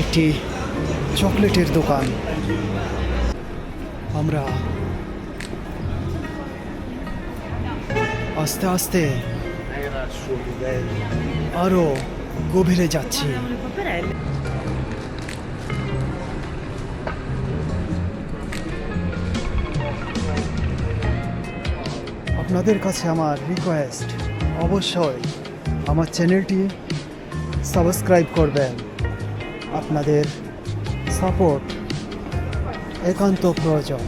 একটি চকলেটের দোকান। আমরা আস্তে আস্তে আরও গভীরে যাচ্ছি। আপনাদের কাছে আমার রিকোয়েস্ট অবশ্যই আমার চ্যানেলটি সাবস্ক্রাইব করবেন। আপনাদের সাপোর্ট একান্ত প্রয়োজন।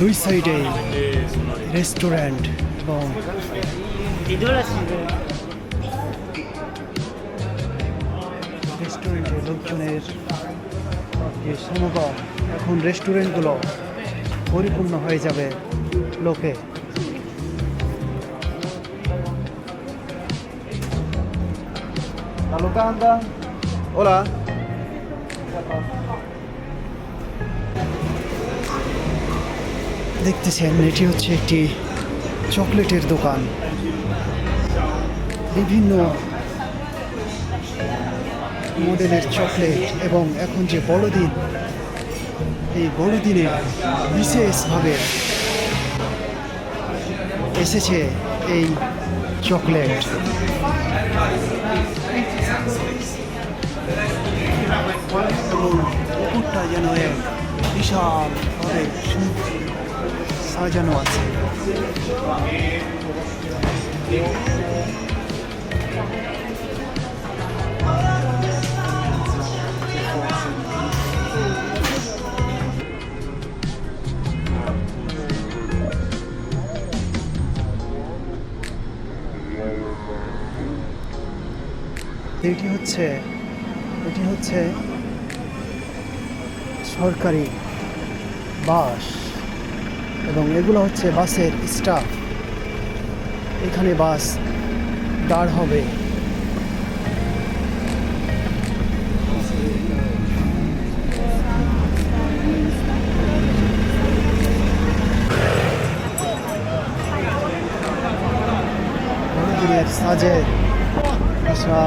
দুই সাইডে রেস্টুরেন্ট এবং রেস্টুরেন্টে লোকজনের যে সমাগম, এখন রেস্টুরেন্টগুলো পরিপূর্ণ হয়ে যাবে লোকে Hola. দেখতেছেন, এটি হচ্ছে একটি চকলেটের দোকান। বিভিন্ন মডেলের চকলেট এবং এখন যে বড়দিন, এই বড়দিনে বিশেষভাবে এসেছে এই চকলেট। এবং যেন এক বিশালভাবে সুন্দর। সাজানো আছে। এটি হচ্ছে এটি হচ্ছে সরকারি বাস। এবং এগুলো হচ্ছে বাসের স্টাফ। এখানে বাস দাঁড় হবে। সাজে আচ্ছা